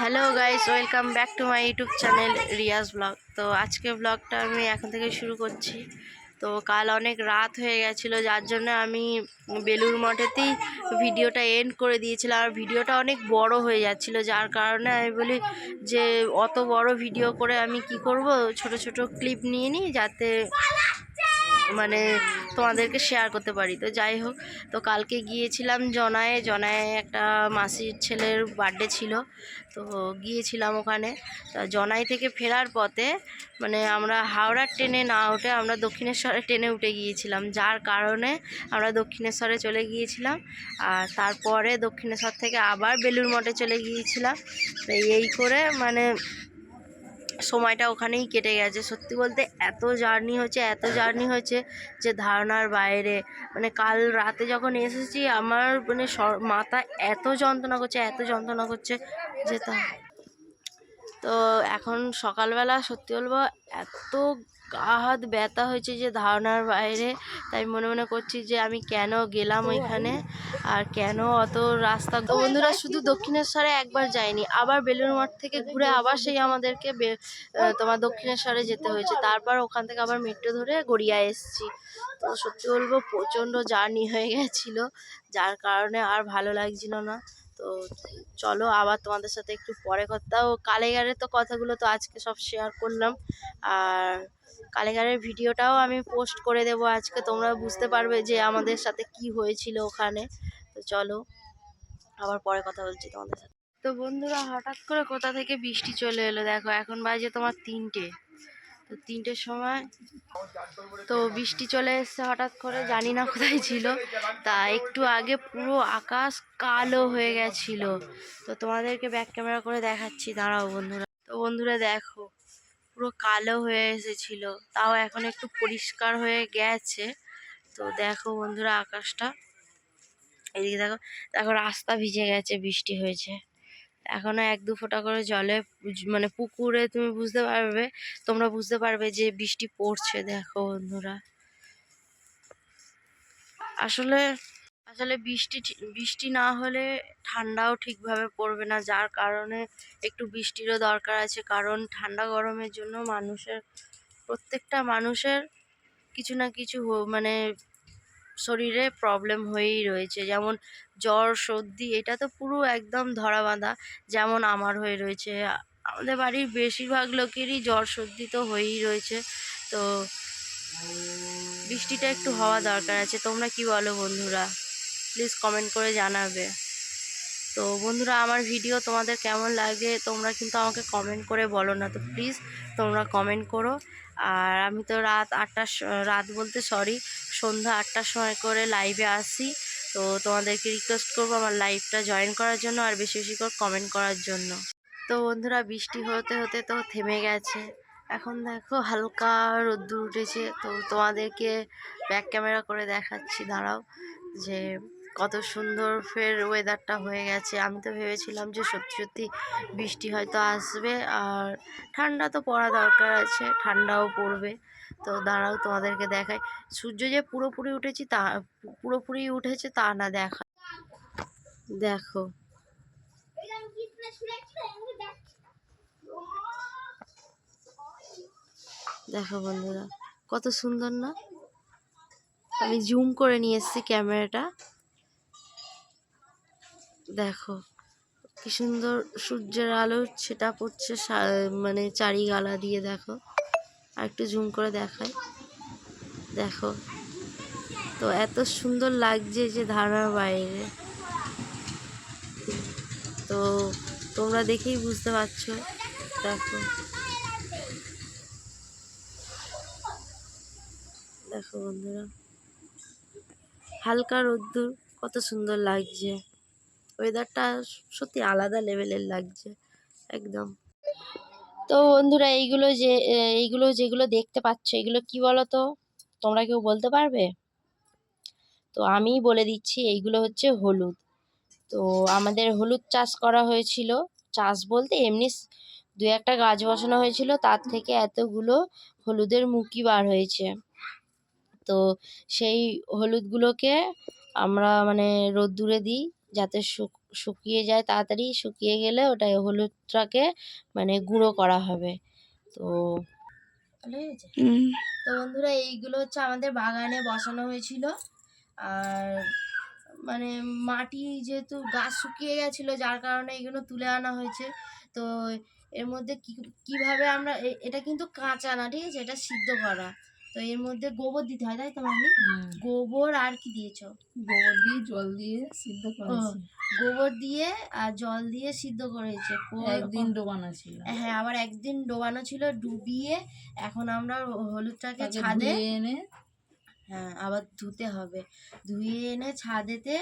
Hello guys welcome back to my YouTube channel Riaz vlog তো আজকে ব্লগটা আমি এখন থেকে শুরু করছি। তো কাল অনেক রাত হয়ে গেছিল, যার জন্য আমি বেলুর মঠেতেই ভিডিওটা এন্ড করে দিয়েছিলাম। আর ভিডিওটা অনেক বড় হয়ে যাচ্ছিল, যার কারণে আমি বলি যে, অত বড় ভিডিও করে আমি কি করব? ছোট ছোট ক্লিপ নিয়ে নিই, যাতে মানে তোমাদেরকে শেয়ার করতে পারি। তো যাই হোক, তো কালকে গিয়েছিলাম জনায়ে। জনায়ে একটা মাসির ছেলের বার্থডে ছিল। তো গিয়েছিলাম ওখানে। তা জনাই থেকে ফেরার পথে মানে আমরা হাওড়ার ট্রেনে না উঠে আমরা দক্ষিণেশ্বরের ট্রেনে উঠে গিয়েছিলাম। যার কারণে আমরা দক্ষিণেশ্বরে চলে গিয়েছিলাম। আর তারপরে দক্ষিণেশ্বর থেকে আবার বেলুর মঠে চলে গিয়েছিলাম। তো এই করে মানে সময়টা ওখানেই কেটে গেছে। সত্যি বলতে এত জার্নি হয়েছে এত জার্নি হয়েছে যে ধারণার বাইরে। মানে কাল রাতে যখন এসেছি, আমার মানে মাথা এত যন্ত্রণা করছে, এত যন্ত্রণা করছে যে তা তো এখন সকালবেলা সত্যি বলব এত গা হাত ব্যথা হয়েছে যে ধারণার বাইরে। তাই মনে মনে করছি যে আমি কেন গেলাম ওইখানে? আর। কেন অত রাস্তা বন্ধুরা শুধু দক্ষিণেশ্বরে একবার যাইনি আবার বেলুড় মঠ থেকে ঘুরে আবার সেই আমাদেরকে তোমার দক্ষিণেশ্বরে যেতে হয়েছে। তারপর ওখান থেকে আবার মেট্রো ধরে গড়িয়া এসেছি। তো সত্যি বলব প্রচণ্ড জার্নি হয়ে গেছিল। যার কারণে আর ভালো লাগছিল না। তো চলো আবার তোমাদের সাথে একটু পরে কথা কালেগারের তো কথাগুলো তো আজকে সব শেয়ার করলাম। আর কালেগারের ভিডিওটাও আমি পোস্ট করে দেবো আজকে, তোমরা বুঝতে পারবে যে আমাদের সাথে কি হয়েছিল ওখানে। তো চলো আবার পরে কথা বলছি তোমাদের সাথে। তো বন্ধুরা হঠাৎ করে কোথা থেকে বৃষ্টি চলে এলো দেখো, এখন বাজে তোমার তিনটে। তো তিনটের সময় তো বৃষ্টি চলে এসছে হঠাৎ করে, জানি না কোথায় ছিল। তা একটু আগে পুরো আকাশ কালো হয়ে গেছিল। তো তোমাদেরকে ব্যাক ক্যামেরা করে দেখাচ্ছি, দাঁড়াও বন্ধুরা। তো বন্ধুরা দেখো, পুরো কালো হয়ে এসেছিল। তাও এখন একটু পরিষ্কার হয়ে গেছে। তো দেখো বন্ধুরা আকাশটা। এদিকে দেখো দেখো রাস্তা ভিজে গেছে, বৃষ্টি হয়েছে। এখনও এক দু ফোঁটা করে জলে মানে পুকুরে তুমি বুঝতে পারবে, তোমরা বুঝতে পারবে যে বৃষ্টি পড়ছে, দেখো বন্ধুরা। আসলে আসলে বৃষ্টি বৃষ্টি না হলে ঠান্ডাও ঠিকভাবে পড়বে না, যার কারণে একটু বৃষ্টিরও দরকার আছে, কারণ ঠান্ডা গরমের জন্য মানুষের, প্রত্যেকটা মানুষের কিছু না কিছু মানে শরীরে প্রবলেম হয়েই রয়েছে। যেমন জ্বর, সর্দি, এটা তো পুরো একদম ধরা বাঁধা। যেমন আমার হয়ে রয়েছে। আমাদের বাড়ির বেশিরভাগ লোকেরই জ্বর, সর্দি তো হয়েই রয়েছে। তো বৃষ্টিটা একটু হওয়া দরকার আছে। তোমরা কি বলো বন্ধুরা? প্লিজ কমেন্ট করে জানাবে। তো বন্ধুরা, আমার ভিডিও তোমাদের কেমন লাগে? তোমরা কিন্তু আমাকে কমেন্ট করে বলো না। তো প্লিজ তোমরা কমেন্ট করো। আর আমি তো রাত আটটার স- রাত বলতে সরি সন্ধ্যা আটটার সময় করে লাইভে আসি। তো তোমাদেরকে রিকোয়েস্ট করব আমার লাইভটা জয়েন করার জন্য আর বেশি বেশি করে কমেন্ট করার জন্য। তো বন্ধুরা, বৃষ্টি হতে হতে তো থেমে গেছে। এখন দেখো হালকা রোদ্দুর উঠেছে। তো তোমাদেরকে ব্যাক ক্যামেরা করে দেখাচ্ছি, দাঁড়াও। যে কত সুন্দর ফের ওয়েদারটা হয়ে গেছে। আমি তো ভেবেছিলাম যে সত্যি সত্যি বৃষ্টি হয়তো আসবে। আর ঠান্ডা তো পড়া দরকার আছে, ঠান্ডাও পড়বে। তো দাঁড়াও তোমাদেরকে দেখাই। সূর্য যে পুরোপুরি উঠেছি তা, পুরোপুরি উঠেছে তা না দেখা। দেখো। দেখো বন্ধুরা, কত সুন্দর না? আমি জুম করে নিয়ে এসেছি ক্যামেরাটা। দেখো, কি সুন্দর সূর্যের আলো সেটা পড়ছে মানে চারিগালা দিয়ে, দেখো। আর একটু জুম করে দেখাই। দেখো। তো এত সুন্দর লাগছে যে ধারণার বাইরে। তো তোমরা দেখেই বুঝতে পারছ। দেখো। দেখো বন্ধুরা। হালকা রোদ্দুর, কত সুন্দর লাগছে। ওয়েদারটা সত্যি আলাদা লেভেলের লাগছে। একদম। তো বন্ধুরা এইগুলো যে এইগুলো যেগুলো দেখতে পাচ্ছ, এগুলো কি বলো তো তোমরা কেউ বলতে পারবে? তো আমিই বলে দিচ্ছি, এইগুলো হচ্ছে হলুদ। তো আমাদের হলুদ চাষ করা হয়েছিল। চাষ বলতে এমনি দু একটা গাছ বসানো হয়েছিল, তার থেকে এতগুলো হলুদের মুকি বার হয়েছে। তো সেই হলুদগুলোকে আমরা মানে রোদ্দুরে দিই যাতে শুক শুকিয়ে যায় তাড়াতাড়ি শুকিয়ে গেলে ওটা হলুদটাকে মানে গুঁড়ো করা হবে। তো তো বন্ধুরা এইগুলো হচ্ছে আমাদের বাগানে বসানো হয়েছিল। আর মানে মাটি যেহেতু গাছ শুকিয়ে গেছিল যার কারণে এগুলো তুলে আনা হয়েছে। তো এর মধ্যে কি কীভাবে আমরা এটা কিন্তু কাঁচা না ঠিক আছে? এটা সিদ্ধ করা। তো এর মধ্যে গোবর দিতে হয় তাই তো মামি গোবর আর কি দিয়েছ? গোবর দিয়ে জল দিয়ে সিদ্ধ করেছি। গোবর দিয়ে আর জল দিয়ে সিদ্ধ করেছে। একদিন ডোবানো ছিল। হ্যাঁ আবার একদিন ডোবানো ছিল ডুবিয়ে এখন আমরা হলুদটাকে ছাদে এনে হ্যাঁ আবার ধুতে হবে। ধুয়ে এনে ছাদেতে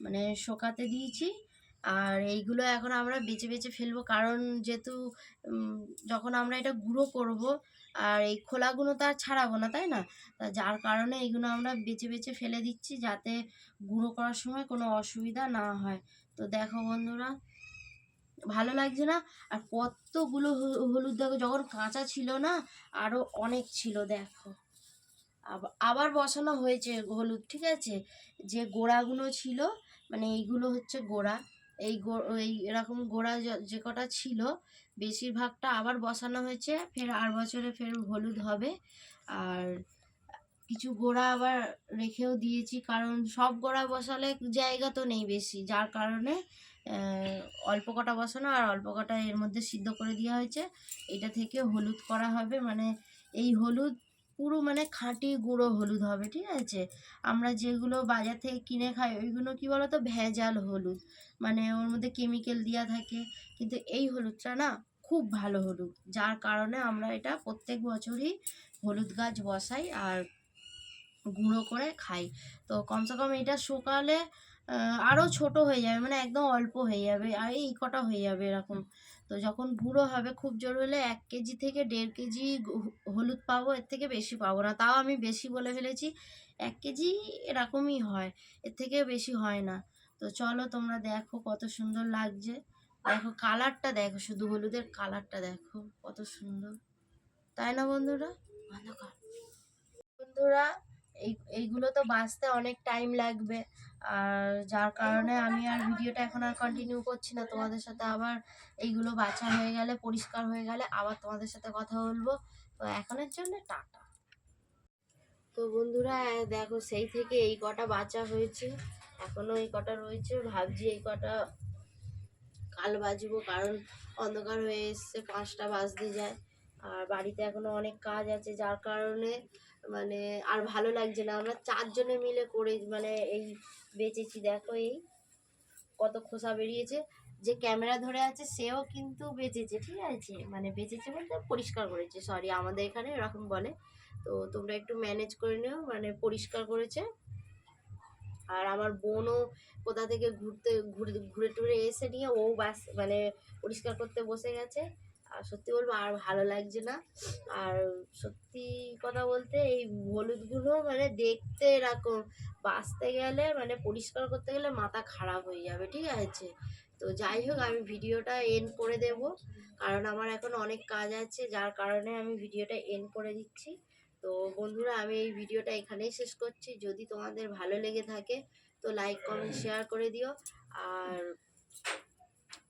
মানে শোকাতে দিয়েছি। আর এইগুলো এখন আমরা বেছে বেছে ফেলব। কারণ যেহেতু যখন আমরা এটা গুঁড়ো করব, আর এই খোলাগুলো তো আর ছাড়াবো না, তাই না? তা যার কারণে এইগুলো আমরা বেছে বেছে ফেলে দিচ্ছি যাতে গুঁড়ো করার সময় কোনো অসুবিধা না হয়। তো দেখো বন্ধুরা, ভালো লাগছে না? আর কতগুলো হলুদ দেখো, যখন কাঁচা ছিল না আরও অনেক ছিল, দেখো। আবার বসানো হয়েছে হলুদ, ঠিক আছে? যে গোড়াগুলো ছিল মানে এইগুলো হচ্ছে গোড়া। এই এই এরকম গোড়া যে কটা ছিল, বেশিরভাগটা আবার বসানো হয়েছে, ফের আর বছরে ফের হলুদ হবে। আর কিছু গোড়া আবার রেখেও দিয়েছি, কারণ সব গোড়া বসালে জায়গা তো নেই বেশি, যার কারণে অল্প কটা বসানো আর অল্প কটা এর মধ্যে সিদ্ধ করে দেওয়া হয়েছে। এটা থেকে হলুদ করা হবে মানে এই হলুদ পুরো মানে খাঁটি গুঁড়ো হলুদ হবে ঠিক আছে? আমরা যেগুলো বাজার থেকে কিনে খাই ওইগুলো কি বলতো? ভেজাল হলুদ। মানে ওর মধ্যে কেমিক্যাল দেওয়া থাকে। কিন্তু এই হলুদটা না খুব ভালো হলুদ। যার কারণে আমরা এটা প্রত্যেক বছরই হলুদ গাছ বসাই আর গুঁড়ো করে খাই। তো কমসে কম এটা আহ, আরও ছোট হয়ে যাবে মানে একদম অল্প হয়ে যাবে আর এই কটা হয়ে যাবে এরকম। তো যখন গুঁড়ো হবে খুব জোর হলে এক কেজি থেকে দেড় কেজি হলুদ পাবো এর থেকে বেশি পাবো না। তাও আমি বেশি বলে ফেলেছি এক কেজি এরকমই হয় এর থেকে বেশি হয় না। তো চলো তোমরা দেখো কত সুন্দর লাগছে। দেখো কালারটা দেখো শুধু হলুদের কালারটা দেখো কত সুন্দর। তাই না বন্ধুরা? বন্ধুরা এই এইগুলো তো বাঁচতে অনেক টাইম লাগবে। আর যার কারণে আমি আর ভিডিওটা এখন আর কন্টিনিউ করছি না। তোমাদের সাথে আবার এইগুলো বাছা হয়ে গেলে পরিষ্কার হয়ে গেলে আবার তোমাদের সাথে কথা বলব। তো এখনের জন্য টাটা। তো বন্ধুরা দেখো সেই থেকে এই কটা বাঁচা হয়েছে। এখনও এই কটা রয়েছে। ভাবছি এই কটা কাল বাজবো কারণ অন্ধকার হয়ে এসছে পাঁচটা বাজতে যায়। আর বাড়িতে এখনও অনেক কাজ আছে, যার কারণে মানে আর ভালো লাগছে না। আমরা চারজনে মিলে করে মানে এই বেঁচেছি, দেখো এই কত খোসা বেরিয়েছে। যে ক্যামেরা ধরে আছে, সেও কিন্তু বেঁচেছে, ঠিক আছে? মানে বেঁচেছে বলতে পরিষ্কার করেছে সরি আমাদের এখানে এরকম বলে। তো তোমরা একটু ম্যানেজ করে নিও মানে পরিষ্কার করেছে। আর আমার বোনও কোথা থেকে ঘুরতে, ঘুরে ঘুরে টুরে এসে নিয়ে ও বাস মানে পরিষ্কার করতে বসে গেছে। আর সত্যি বলব আর ভালো লাগছে না। আর সত্যি কথা বলতে এই হলুদগুলো মানে দেখতে এরকম, বাঁচতে গেলে মানে পরিষ্কার করতে গেলে মাথা খারাপ হয়ে যাবে, ঠিক আছে? তো যাই হোক, আমি ভিডিওটা এন্ড করে দেব। কারণ আমার এখন অনেক কাজ আছে, যার কারণে আমি ভিডিওটা এন্ড করে দিচ্ছি। তো বন্ধুরা, আমি এই ভিডিওটা এখানেই শেষ করছি। যদি তোমাদের ভালো লেগে থাকে, তো লাইক কমেন্ট শেয়ার করে দিও। আর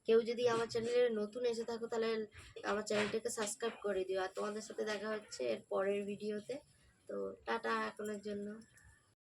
কেউ যদি আমার চ্যানেলে নতুন এসে থাকো, তাহলে আমার চ্যানেলটাকে সাবস্ক্রাইব করে দিও। আর তোমাদের সাথে দেখা হচ্ছে এর পরের ভিডিওতে তো টাটা এখনের জন্য।